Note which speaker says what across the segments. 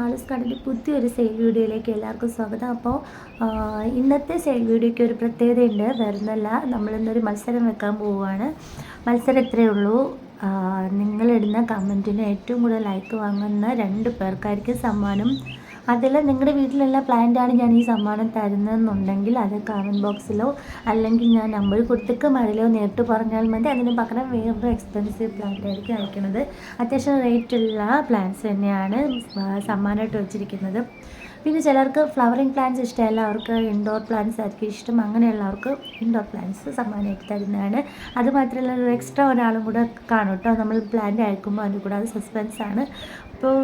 Speaker 1: മാളൂസ് കടലിൽ പുതിയൊരു സെയിൽ വീഡിയോയിലേക്ക് എല്ലാവർക്കും സ്വാഗതം. അപ്പോൾ ഇന്നത്തെ സെയിൽ വീഡിയോയ്ക്ക് ഒരു പ്രത്യേകതയുണ്ട്. വരുന്നല്ല നമ്മളിന്നൊരു മത്സരം വെക്കാൻ പോവുകയാണ്. മത്സരം ഇത്രയേ ഉള്ളൂ. നിങ്ങളിടുന്ന കമന്റിന് ഏറ്റവും കൂടുതൽ ലൈക്ക് വാങ്ങുന്ന രണ്ട് പേർക്കായിരിക്കും സമ്മാനം. അതിൽ നിങ്ങളുടെ വീട്ടിലുള്ള പ്ലാന്റാണ് ഞാൻ ഈ സമ്മാനം തരുന്നതെന്നുണ്ടെങ്കിൽ അത് കമന്റ് ബോക്സിലോ അല്ലെങ്കിൽ ഞാൻ നമ്പർ മഴയിലോ നേരിട്ട് പറഞ്ഞാൽ മതി. അതിന് പകരം വേറൊരു എക്സ്പെൻസീവ് പ്ലാന്റ് ആയിരിക്കും അയക്കുന്നത് അത്യാവശ്യം റേറ്റുള്ള പ്ലാന്റ്സ് തന്നെയാണ് സമ്മാനമായിട്ട് വെച്ചിരിക്കുന്നത്. പിന്നെ ചിലർക്ക് ഫ്ലവറിങ് പ്ലാന്റ്സ് ഇഷ്ടമല്ല അവർക്ക് ഇൻഡോർ പ്ലാന്റ്സ് ആയിരിക്കും ഇഷ്ടം. അങ്ങനെയുള്ളവർക്ക് ഇൻഡോർ പ്ലാന്റ്സ് സമ്മാനമായിട്ട് തരുന്നതാണ്. അതുമാത്രമല്ല ഒരു എക്സ്ട്രാ ഒരാളും കൂടെ കാണും കേട്ടോ നമ്മൾ പ്ലാന്റ് അയക്കുമ്പോൾ അതിന്റെ കൂടെ അത് സസ്പെൻസ് ആണ്. അപ്പോൾ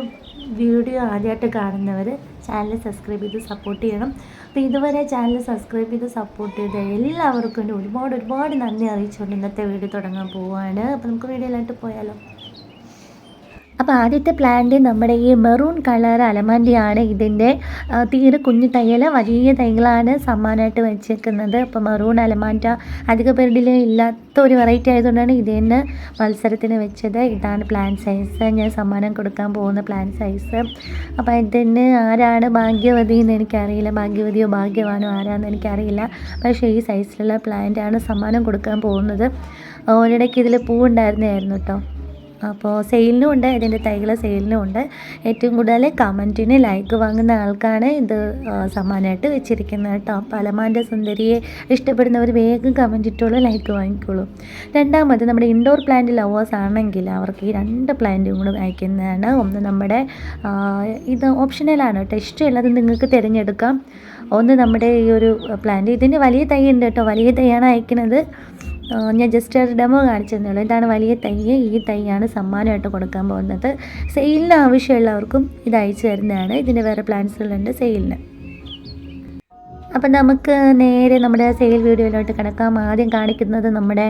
Speaker 1: വീഡിയോ ആദ്യമായിട്ട് കാണുന്നവർ ചാനൽ സബ്സ്ക്രൈബ് ചെയ്ത് സപ്പോർട്ട് ചെയ്യണം. അപ്പോൾ ഇതുവരെ ചാനൽ സബ്സ്ക്രൈബ് ചെയ്ത് സപ്പോർട്ട് ചെയ്ത എല്ലാവർക്കും ഒരുപാട് ഒരുപാട് നന്ദി അറിയിച്ചുകൊണ്ട് ഇന്നത്തെ വീഡിയോ തുടങ്ങാൻ പോവുകയാണ് അപ്പോൾ നമുക്ക് വീഡിയോയിലായിട്ട് പോയാലോ? അപ്പോൾ ആദ്യത്തെ പ്ലാന്റ് നമ്മുടെ ഈ മെറൂൺ കളർ അലമാന്റെയാണ് ഇതിന്റെ തീരെ കുഞ്ഞു തയ്യൽ വലിയ തൈകളാണ് സമ്മാനമായിട്ട് വെച്ചേക്കുന്നത്. അപ്പോൾ മെറൂൺ അലമാന്റ അധിക പേരുടെ ഇല്ലാത്ത ഒരു വെറൈറ്റി ആയതുകൊണ്ടാണ് ഇത് തന്നെ മത്സരത്തിന് വെച്ചത്. ഇതാണ് പ്ലാൻ സൈസ് ഞാൻ സമ്മാനം കൊടുക്കാൻ പോകുന്ന പ്ലാൻ സൈസ് അപ്പോൾ ഇതിന് ആരാണ് ഭാഗ്യവതി എന്ന് എനിക്കറിയില്ല. ഭാഗ്യവതിയോ ഭാഗ്യവാനോ ആരാന്ന് എനിക്കറിയില്ല. പക്ഷേ ഈ സൈസിലുള്ള പ്ലാന്റാണ് സമ്മാനം കൊടുക്കാൻ പോകുന്നത്. ഓരിടയ്ക്ക് ഇതിൽ പൂവുണ്ടായിരുന്നതായിരുന്നു കേട്ടോ അപ്പോൾ സെയിലിനും ഉണ്ട് ഇതിന്റെ തൈകൾ സെയിലിനും ഉണ്ട്. ഏറ്റവും കൂടുതൽ കമന്റിന് ലൈക്ക് വാങ്ങുന്ന ആൾക്കാണ് ഇത് സമ്മാനമായിട്ട് വെച്ചിരിക്കുന്നത് കേട്ടോ. അപ്പോൾ അലമാന്റെ സുന്ദരിയെ ഇഷ്ടപ്പെടുന്നവർ വേഗം കമന്റ് ഇട്ടോളൂ ലൈക്ക് വാങ്ങിക്കോളൂ. രണ്ടാമത് നമ്മുടെ ഇൻഡോർ പ്ലാന്റ് ലവേഴ്സ് ആണെങ്കിൽ അവർക്ക് ഈ രണ്ട് പ്ലാന്റും കൂടെ അയക്കുന്നതാണ്. ഒന്ന് നമ്മുടെ ഇത് ഓപ്ഷണലാണ് കേട്ടോ. ഇഷ്ടമുള്ളത് നിങ്ങൾക്ക് തിരഞ്ഞെടുക്കാം. ഒന്ന് നമ്മുടെ ഈ ഒരു പ്ലാന്റ് ഇതിന് വലിയ തൈ ഉണ്ട് കേട്ടോ. വലിയ തൈയാണ് അയക്കുന്നത്. ഞാൻ ജസ്റ്റ് ഒരു ഡെമോ കാണിച്ചതേ ഉള്ളൂ ഇതാണ് വലിയ തൈ ഈ തൈയാണ് സമ്മാനമായിട്ട് കൊടുക്കാൻ പോകുന്നത്. സെയിലിന് ആവശ്യമുള്ളവർക്കും ഇത് അയച്ചു തരുന്നതാണ്. ഇതിന്റെ വേറെ പ്ലാൻസുകളുണ്ട് സെയിലിന് അപ്പം നമുക്ക് നേരെ നമ്മുടെ സെയിൽ വീഡിയോയിലോട്ട് കിടക്കാം. ആദ്യം കാണിക്കുന്നത് നമ്മുടെ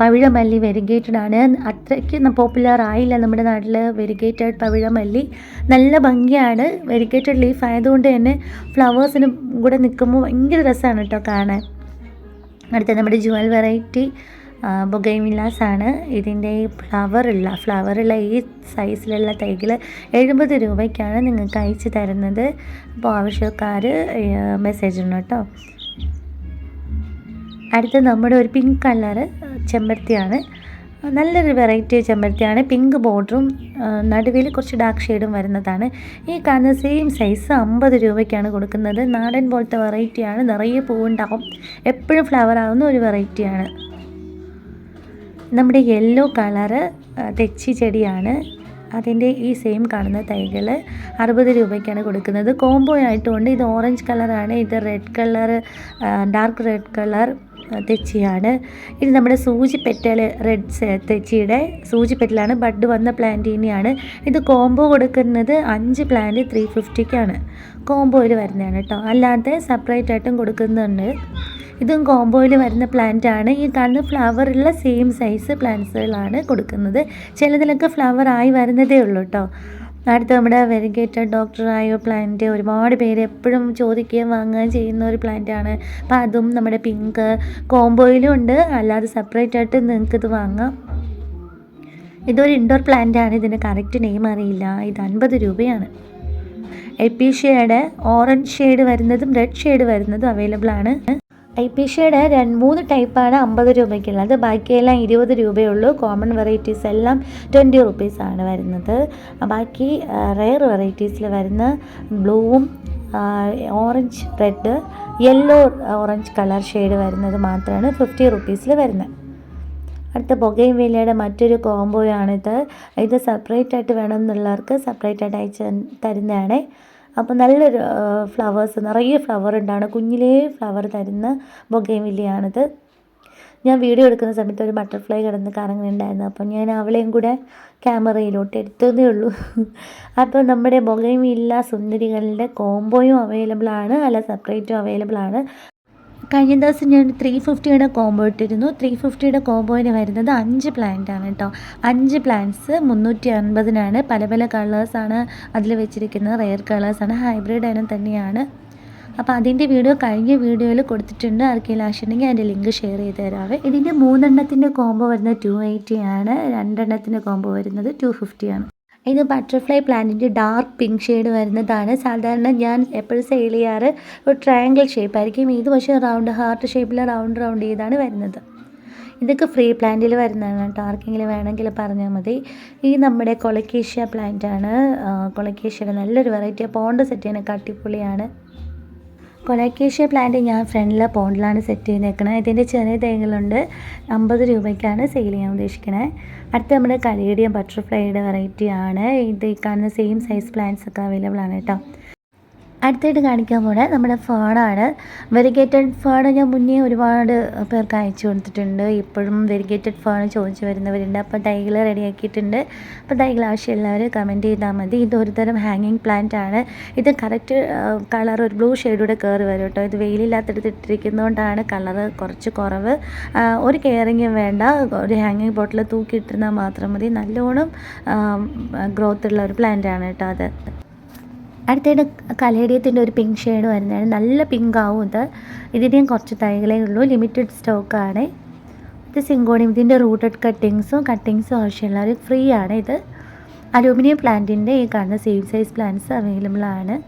Speaker 1: പവിഴമല്ലി വെരിഗേറ്റഡ് ആണ് അത്രയ്ക്ക് പോപ്പുലർ ആയില്ല നമ്മുടെ നാട്ടിൽ വെരിഗേറ്റഡ് പവിഴമല്ലി. നല്ല ഭംഗിയാണ്. വെരിഗേറ്റഡ് ലീഫ് ആയതുകൊണ്ട് തന്നെ ഫ്ലവേഴ്സിനും കൂടെ നിൽക്കുമ്പോൾ ഭയങ്കര രസമാണ് കേട്ടോ കാണാൻ. അടുത്ത നമ്മുടെ ജുവൽ വെറൈറ്റി ബൊഗൈമില്ലാസ് ആണ് ഇതിന്റെ ഫ്ലവറുള്ള ഫ്ലവറുള്ള ഈ സൈസിലുള്ള തൈകൾ എഴുപത് രൂപയ്ക്കാണ് നിങ്ങൾക്ക് അയച്ചു തരുന്നത്. അപ്പോൾ ആവശ്യക്കാർ മെസ്സേജ് ഇടണം കേട്ടോ. അടുത്ത നമ്മുടെ ഒരു പിങ്ക് കളർ ചെമ്പരത്തിയാണ്. നല്ലൊരു വെറൈറ്റി ചെമ്പരത്തിയാണ് പിങ്ക് ബോർഡറും നടുവിൽ കുറച്ച് ഡാർക്ക് ഷെയ്ഡും വരുന്നതാണ്. ഈ കാണുന്ന സെയിം സൈസ് അമ്പത് രൂപയ്ക്കാണ് കൊടുക്കുന്നത്. നാടൻ പോലത്തെ വെറൈറ്റിയാണ് നിറയെ പൂവുണ്ടാവും. എപ്പോഴും ഫ്ലവർ ആവുന്ന ഒരു വെറൈറ്റിയാണ് നമ്മുടെ യെല്ലോ കളറ് തെച്ചി ചെടിയാണ്. അതിന്റെ ഈ സെയിം കാണുന്ന തൈകൾ അറുപത് രൂപയ്ക്കാണ് കൊടുക്കുന്നത്. കോംബോ ആയിട്ടുണ്ട്. ഇത് ഓറഞ്ച് കളറാണ് ഇത് red colour dark red colour തെച്ചിയാണ്. ഇനി നമ്മുടെ സൂചി പെറ്റൽ റെഡ് തെച്ചിയുടെ സൂചി പെറ്റലാണ് ബഡ് വന്ന പ്ലാന്റിനെയാണ്. ഇത് കോംബോ കൊടുക്കുന്നത് അഞ്ച് പ്ലാന്റ് ത്രീ ഫിഫ്റ്റിക്കാണ് കോംബോയിൽ വരുന്നതാണ് കേട്ടോ അല്ലാതെ സെപ്പറേറ്റ് ആയിട്ടും കൊടുക്കുന്നുണ്ട്. ഇതും കോംബോയിൽ വരുന്ന പ്ലാന്റ് ആണ്. ഈ കാണുന്ന ഫ്ലവറുള്ള സെയിം സൈസ് പ്ലാന്റ്സുകളാണ് കൊടുക്കുന്നത്. ചിലതിലൊക്കെ ഫ്ലവർ ആയി വരുന്നതേ ഉള്ളൂ കേട്ടോ അടുത്ത നമ്മുടെ വെരിഗേറ്റഡ് ഡോക്ടറായ പ്ലാന്റ് ഒരുപാട് പേര് എപ്പോഴും ചോദിക്കുകയും വാങ്ങുകയും ചെയ്യുന്ന ഒരു പ്ലാന്റ് ആണ്. അപ്പോൾ അതും നമ്മുടെ പിങ്ക് കോംബോയിലും ഉണ്ട്. അല്ലാതെ സെപ്പറേറ്റ് ആയിട്ട് നിങ്ങൾക്കിത് വാങ്ങാം. ഇതൊരു ഇൻഡോർ പ്ലാന്റ് ആണ്. ഇതിന്റെ കറക്റ്റ് നെയിം അറിയില്ല. ഇത് അൻപത് രൂപയാണ്. എപ്പീഷ്യയുടെ ഓറഞ്ച് ഷെയ്ഡ് വരുന്നതും റെഡ് ഷെയ്ഡ് വരുന്നതും അവൈലബിൾ ആണ്. ഐപ്പീഷ്യയുടെ രണ്ട് മൂന്ന് ടൈപ്പാണ് അമ്പത് രൂപയ്ക്കുള്ളത്. ബാക്കിയെല്ലാം ഇരുപത് രൂപയുള്ളൂ. കോമൺ വെറൈറ്റീസ് എല്ലാം ട്വന്റി റുപ്പീസാണ് വരുന്നത്. ബാക്കി റെയർ വെറൈറ്റീസിൽ വരുന്ന ബ്ലൂവും orange red yellow orange colour shade വരുന്നത് മാത്രമാണ് ഫിഫ്റ്റി റുപ്പീസിൽ വരുന്നത്. അടുത്ത പുകയും വിലയുടെ മറ്റൊരു കോംബോയാണിത്. ഇത് സെപ്പറേറ്റ് ആയിട്ട് വേണമെന്നുള്ളവർക്ക് സെപ്പറേറ്റ് ആയിട്ട് അയച്ച് തരുന്നതാണ്. അപ്പോൾ നല്ലൊരു ഫ്ലവേഴ്സ് നിറയെ ഫ്ലവർ ഉണ്ടാണ് കുഞ്ഞിലേ ഫ്ലവർ തരുന്ന ബൊഗയും വില്ലയാണിത് ഞാൻ വീഡിയോ എടുക്കുന്ന സമയത്ത് ഒരു ബട്ടർഫ്ലൈ കിടന്ന് കറങ്ങുന്നുണ്ടായിരുന്നു അപ്പം ഞാൻ അവളെയും കൂടെ ക്യാമറയിലോട്ട് എടുത്തതേ ഉള്ളൂ. അപ്പോൾ നമ്മുടെ ബൊഗയും വില്ല സുന്ദരികളുടെ കോംബോയും അവൈലബിൾ ആണ്. അല്ല സെപ്പറേറ്റും അവൈലബിൾ ആണ്. കഴിഞ്ഞ ദിവസം ഞാൻ ത്രീ ഫിഫ്റ്റിയുടെ കോംബോ ഇട്ടിരുന്നു. ത്രീ ഫിഫ്റ്റിയുടെ കോംബോയിന് വരുന്നത് അഞ്ച് പ്ലാന്റ് ആണ് കേട്ടോ അഞ്ച് പ്ലാന്റ്സ് മുന്നൂറ്റി അൻപതിനാണ് പല പല കളേഴ്സാണ് അതിൽ വെച്ചിരിക്കുന്നത്. റെയർ കളേഴ്സാണ് ഹൈബ്രിഡ് ഇനം തന്നെയാണ്. അപ്പോൾ അതിന്റെ വീഡിയോ കഴിഞ്ഞ വീഡിയോയിൽ കൊടുത്തിട്ടുണ്ട്. ആർക്കെങ്കിലും ആവശ്യമുണ്ടെങ്കിൽ അതിന്റെ ലിങ്ക് ഷെയർ ചെയ്ത് തരാവേ. ഇതിന്റെ മൂന്നെണ്ണത്തിന്റെ കോംബോ വരുന്നത് ടു എയ്റ്റി ആണ്. രണ്ടെണ്ണത്തിന്റെ കോംബോ വരുന്നത് ടു ഫിഫ്റ്റി ആണ്. ഇത് ബട്ടർഫ്ലൈ പ്ലാന്റിന്റെ ഡാർക്ക് പിങ്ക് ഷെയ്ഡ് വരുന്നതാണ്. സാധാരണ ഞാൻ എപ്പോഴും സെയിൽ ചെയ്യാറ് ഒരു ട്രയാങ്കിൾ ഷേപ്പ് ആയിരിക്കും. ഇത് പക്ഷേ റൗണ്ട് ഹാർട്ട് ഷേപ്പിൽ റൗണ്ട് റൗണ്ട് ചെയ്താണ് വരുന്നത്. ഇതൊക്കെ ഫ്രീ പ്ലാന്റിൽ വരുന്നതാണ്. കേട്ടോ ആർക്കെങ്കിലും വേണമെങ്കിൽ പറഞ്ഞാൽ മതി. ഈ നമ്മുടെ കൊളക്കേഷ്യ പ്ലാന്റ് ആണ്. കൊളക്കേഷ്യയുടെ നല്ലൊരു വെറൈറ്റി പോണ്ട സെറ്റ് ചെയ്യാനൊക്കെ അടിപൊളിയാണ്. കൊലക്കേഷ്യ പ്ലാന്റ് ഞാൻ ഫ്രണ്ടിലെ പോണ്ടിലാണ് സെറ്റ് ചെയ്ത് നിൽക്കുന്നത് ഇതിന്റെ ചെറിയ തൈകളുണ്ട് അമ്പത് രൂപയ്ക്കാണ് സെയിൽ ചെയ്യാൻ ഉദ്ദേശിക്കുന്നത് അടുത്ത നമ്മുടെ കലേഡിയം ബട്ടർഫ്ലൈയുടെ വെറൈറ്റി ആണ്. ഇത് കാണുന്ന സെയിം സൈസ് പ്ലാന്റ്സ് ഒക്കെ അവൈലബിൾ ആണ് കേട്ടോ. അടുത്തായിട്ട് കാണിക്കാൻ പോണേ നമ്മുടെ ഫോണാണ്. വെരിഗേറ്റഡ് ഫാണ് ഞാൻ മുന്നേ ഒരുപാട് പേർക്ക് അയച്ചു കൊടുത്തിട്ടുണ്ട്. ഇപ്പോഴും വെരിഗേറ്റഡ് ഫോൺ ചോദിച്ചു വരുന്നവരുണ്ട്. അപ്പോൾ തൈകൾ റെഡിയാക്കിയിട്ടുണ്ട് അപ്പോൾ തൈകൾ ആവശ്യമുള്ളവർ കമന്റ് ചെയ്താൽ മതി. ഇത് ഒരുതരം ഹാങ്ങിങ് പ്ലാന്റ് ആണ്. ഇത് കറക്റ്റ് കളർ ഒരു ബ്ലൂ ഷെയ്ഡൂടെ കയറി വരും കേട്ടോ. ഇത് വെയിലില്ലാത്തടത്ത് ഇട്ടിരിക്കുന്നതുകൊണ്ടാണ് കളർ കുറച്ച് കുറവ്. ഒരു കെയറിങ്ങും വേണ്ട. ഒരു ഹാങ്ങിങ് ബോട്ടിൽ തൂക്കിയിട്ടിരുന്നാൽ മാത്രം മതി. നല്ലോണം ഗ്രോത്ത് ഉള്ള ഒരു പ്ലാന്റ് ആണ് കേട്ടോ അത്. അടുത്തത് കലേഡിയത്തിന്റെ ഒരു പിങ്ക് ഷെയ്ഡ് വരുന്നതാണ്. നല്ല പിങ്ക് ആവും ഇത്. ഇതിന്റെയും കുറച്ച് തൈകളേ ഉള്ളൂ. ലിമിറ്റഡ് സ്റ്റോക്കാണ് ഇത് സിങ്കോണിയം ഇതിന്റെ റൂട്ടഡ് കട്ടിങ്സും കട്ടിങ്സും ആവശ്യമുള്ള ഫ്രീ ആണ് ഇത്. അലൂമിനിയം പ്ലാന്റിന്റെ ഈ കാണുന്ന സെയിം സൈസ് പ്ലാന്റ്സ് അവൈലബിൾ ആണ്.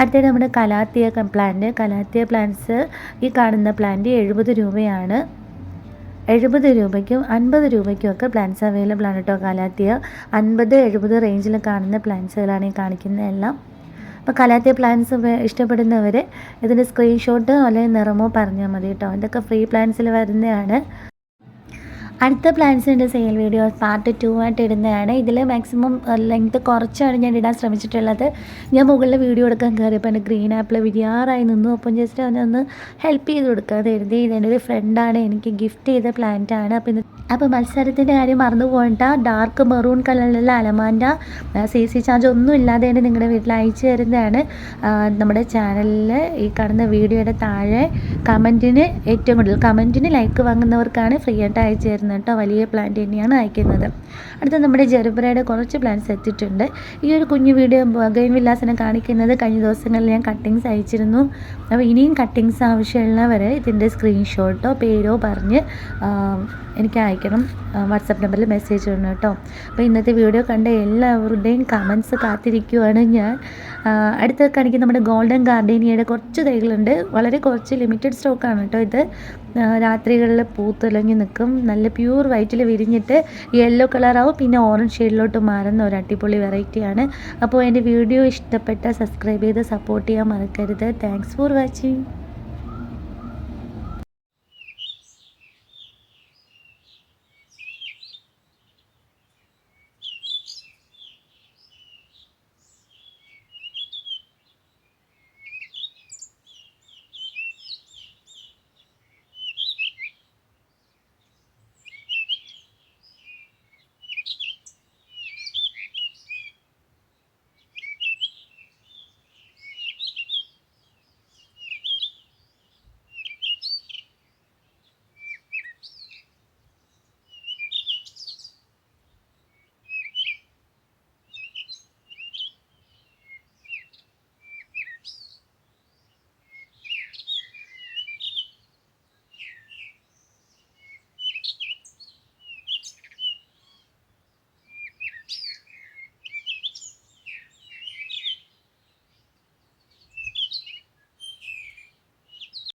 Speaker 1: അടുത്തത് നമ്മുടെ കലാത്തിയ പ്ലാന്റ് കലാത്തിയ പ്ലാന്റ്സ് ഈ കാണുന്ന പ്ലാന്റ് എഴുപത് രൂപയാണ്. എഴുപത് രൂപയ്ക്കും അൻപത് രൂപയ്ക്കും ഒക്കെ പ്ലാന്റ്സ് അവൈലബിൾ ആണ് കേട്ടോ കാലാത്തിയ. അൻപത് എഴുപത് റേഞ്ചിൽ കാണുന്ന പ്ലാന്റ്സുകളാണ് ഈ കാണിക്കുന്നതെല്ലാം അപ്പോൾ കലാത്തിയ പ്ലാൻസ് ഇഷ്ടപ്പെടുന്നവർ ഇതിന്റെ സ്ക്രീൻഷോട്ട് അല്ലെങ്കിൽ നിറമോ പറഞ്ഞാൽ മതി കേട്ടോ ഇതൊക്കെ ഫ്രീ പ്ലാൻസിൽ വരുന്നതാണ് അടുത്ത പ്ലാൻസിന്റെ സെയിൽ വീഡിയോ പാർട്ട് ടു ആയിട്ട് ഇടുന്നതാണ്. ഇതിൽ മാക്സിമം ലെങ്ത് കുറച്ചാണ് ഞാൻ ഇടാൻ ശ്രമിച്ചിട്ടുള്ളത്. ഞാൻ മുകളിൽ വീഡിയോ എടുക്കാൻ കയറിയപ്പോൾ എന്റെ ഗ്രീൻ ആപ്പിൾ വിരിയാറായി നിന്നു. അപ്പം ജസ്റ്റ് അവനൊന്ന് ഹെൽപ്പ് ചെയ്ത് കൊടുക്കാതെ എഴുതി ഇതെന്റെ ഒരു ഫ്രണ്ടാണ് എനിക്ക് ഗിഫ്റ്റ് ചെയ്ത പ്ലാന്റ് ആണ്. അപ്പോൾ അപ്പോൾ മത്സരത്തിന്റെ കാര്യം മറന്നു പോകണ്ട. ഡാർക്ക് മെറൂൺ കളറിലുള്ള അലമാന്റെ സി സി ചാർജ് ഒന്നും ഇല്ലാതെ തന്നെ നിങ്ങളുടെ വീട്ടിൽ അയച്ചു തരുന്നതാണ്. നമ്മുടെ ചാനലിൽ ഈ കാണുന്ന വീഡിയോയുടെ താഴെ കമന്റിന് ഏറ്റവും കൂടുതൽ കമന്റിന് ലൈക്ക് വാങ്ങുന്നവർക്കാണ് ഫ്രീ ആയിട്ട് അയച്ചു തരുന്നത് കേട്ടോ വലിയ പ്ലാന്റ് തന്നെയാണ് അയക്കുന്നത്. അടുത്ത നമ്മുടെ ജെറുബ്രയുടെ കുറച്ച് പ്ലാന്റ്സ് എത്തിയിട്ടുണ്ട്. ഈ ഒരു കുഞ്ഞു വീഡിയോ ഗെയിം വില്ലാസിനെ കാണിക്കുന്നത് കഴിഞ്ഞ ദിവസങ്ങളിൽ ഞാൻ കട്ടിങ്സ് അയച്ചിരുന്നു. അപ്പോൾ ഇനിയും കട്ടിങ്സ് ആവശ്യമുള്ളവരെ ഇതിന്റെ സ്ക്രീൻഷോട്ടോ പേരോ പറഞ്ഞ് എനിക്ക് അയക്കണം. വാട്സപ്പ് നമ്പറിൽ മെസ്സേജ് ഇടണം കേട്ടോ. അപ്പോൾ ഇന്നത്തെ വീഡിയോ കണ്ട എല്ലാവരുടെയും കമൻസ് കാത്തിരിക്കുവാണ് ഞാൻ. അടുത്ത കാണിക്കുന്ന നമ്മുടെ ഗോൾഡൻ ഗാർഡേനിയയുടെ കുറച്ച് തൈകളുണ്ട്. വളരെ കുറച്ച് ലിമിറ്റഡ് സ്റ്റോക്കാണ് കേട്ടോ ഇത്. രാത്രികളിൽ പൂത്തിളങ്ങി നിൽക്കും. നല്ല പ്യൂർ വൈറ്റിൽ വിരിഞ്ഞിട്ട് യെല്ലോ കളറാവും പിന്നെ ഓറഞ്ച് ഷെയ്ഡിലോട്ട് മാറുന്ന ഒരു അടിപൊളി വെറൈറ്റിയാണ് അപ്പോൾ എന്റെ വീഡിയോ ഇഷ്ടപ്പെട്ട സബ്സ്ക്രൈബ് ചെയ്ത് സപ്പോർട്ട് ചെയ്യാൻ മറക്കരുത്. Thanks for watching